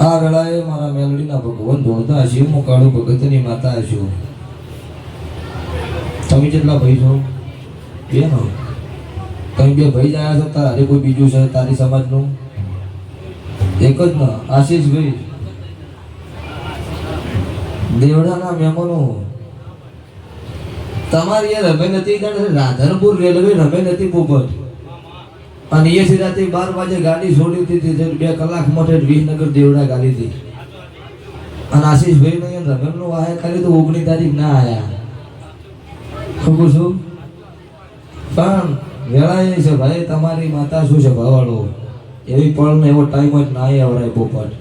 આ વેળાએ મારા મેલડીના ભગવાન ધોળતા હશે હું કાળુ ભગતની માતા છું તમે જેટલા ભાઈ છો બે નો. તમે બે ભાઈ જ આવ્યા છો, તારે કોઈ બીજું છે તારી સમાજનું? એક જ ના, આશીષભાઈ. દેવડાના મહેમાનો. તમારી એ રમે નથી કારણ રાધનપુર રેલવે રમે નથી પોપટ અને એ રાતે બાર વાગે ગાડી છોડી હતી તે બે કલાક માટે વિસનગર દેવડા ગાડી હતી. અને આશીષભાઈ ને રમેશનો વાહે કરી તો ઓગણી તારીખ ના આયા. ખબર છું પણ વેળા છે, ભાઈ, તમારી માતા શું છે, ભાવાળો? એવી પળ ને એવો ટાઈમ જ ના આવરાય પોપટ.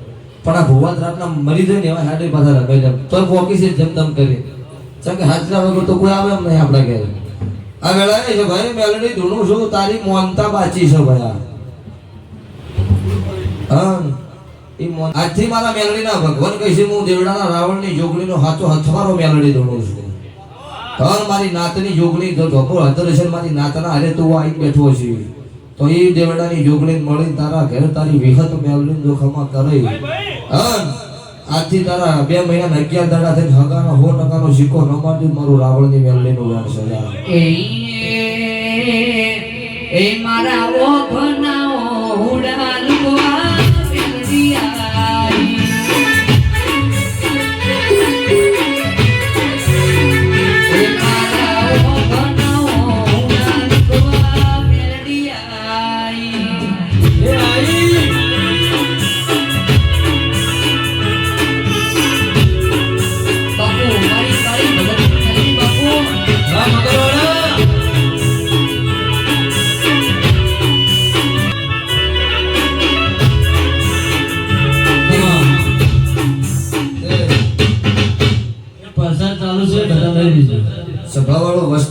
પણ આ ભુવાત રાતના મરી જાય ને એવા હાડે પાછા રમે તો પોકી છે જમદમ કરી. ચાલ કે હાજરા વગર તો કોઈ આવે એમ નહીં આપણા ઘરે. આ વેળા છે ભાઈ મેલડી ધૂણું છું, તારી મોનતા બાચી છે ભાઈ હા. એ મોન આજથી મારા મેલડીના ભગવાન કહીશ હું દેવડાના રાવણની જોગણીનો હાચો હથવારો મેલડી ધૂણું છું. હા, મારી નાતની જોગણી તો ધોપો હતર છે મારી નાતના અરે તું આવી બેઠો છે. તો એ દેવડાની જોગણી મળી તારા ઘરે તારી વિહત મેલડી જો ખમા કરે. હા. આજથી તારા બે મહિના અગિયાર દાડા થઈ હગાનો સો ટકાનો સિક્કો ન મારજો, મારું રાવણની મેલડીનું વેણ સજા એ મારા ઓઘનાઓ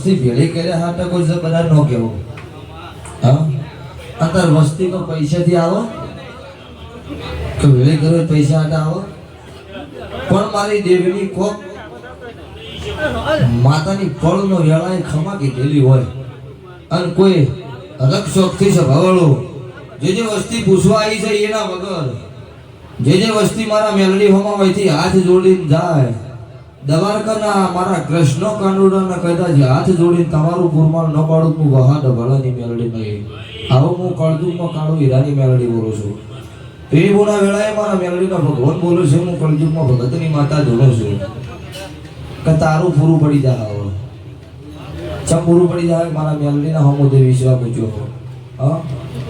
વસ્તી ભેળી કર્યા હાટે કોઈ બધા નો કેવો. હા? અંતર વસ્તી તો પૈસાથી આવો. તો ભેળી કરો પૈસા હાટે આવો. પણ મારી દેવીની કોક માતાની ફળનો વેળાએ ખમા કીધેલી હોય. અને કોઈ શોખથી સભાવાળો જે જે વસ્તી પૂછવા આવી છે એના વગર, જે જે વસ્તી મારા મેલડી હોમાં હોયથી હાથ જોડીને જાય. દવારકાના મારા કૃષ્ણ કાનુડાના કદાચ હાથ જોડીને તમારું ગુરમાન ન પાડું હું વહા ડભળાની મેલડી નહીં. આવો હું કળજુગમાં કાળું હીરાની મેલડી બોલું છું. પ્રેમોના વેળાએ મારા મેલડીના ભગવાન બોલું છું, હું કળજુગમાં ભગતની માતા ધોળું છું. કે તારું પૂરું પડી જાય હવે ચમ પૂરું પડી જાય, મારા મેલડીના હમો દેવી સેવા મૂક્યો હા?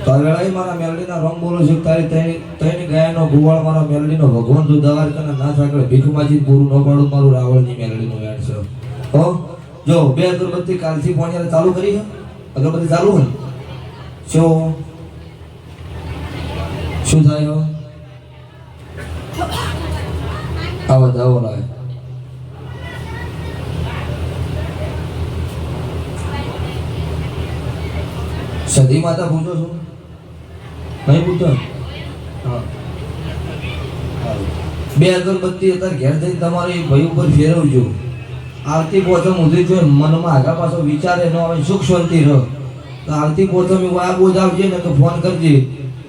તો આ મારા મેલડીના રંગ બોલો છું, તારી તૈની તૈની ગાયનો ગુવાળ મારા મેલડીનો ભગવાન જો દવાર કરે ના સાકળે ભીખમાંથી પૂરું ન પાડું, મારું રાવણની મેલડીનો વેણ છે. હો? જો, બે અગરબત્તી કાલથી પોણિયારે ચાલુ કરી છે? અગરબત્તી ચાલુ હોય? શું શું થાય આવો જાવો લાગે સદી માતા પૂછો છો? પૂછો. હા બે અગરબત્તી અત્યારે ઘેર જઈને તમારે ભાઈ ઉપર ફેરવજો આરતી પોચમ ઉધી જોઈએ મનમાં આગા પાછો વિચારે ન આવે સુખ શાંતિ રહો. તો આરતી પોચમ એવું આ બોજ આવજે ને તો ફોન કરજે.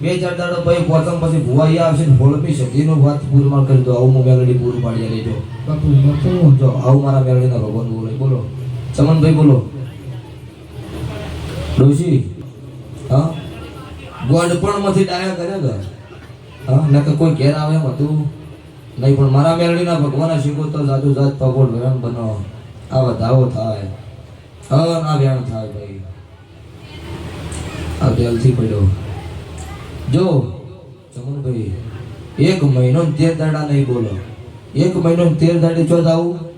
બે ચાર દાડો ભાઈ પોચમ પછી ભુવાઈ આવશે ને ફોડપી સતીનું વાત પૂરમાં કરી દો. આવું હું મેલડી પૂરું પાડી લેજો જો. આવું મારા મેલડીના ભગવાન બોલે. બોલો. ચમનભાઈ, બોલો. ડોશી, હા? ગોડપણમાંથી ડાયા કરે. કે હા ને કે કોઈ ઘેર આવે એમ હતું. નહીં, પણ મારા મેલડીના ભગવાન શીખો તો જાદુ જાત પગોળ વેણ બનો. આ વધાવો થાય. હા, ના વેણ થાય ભાઈ. આ દિલથી પડ્યો. જો ચમનભાઈ એક મહિનો તેર દાડા નહીં બોલો. એક મહિનો તેર દાડે ચો આવું.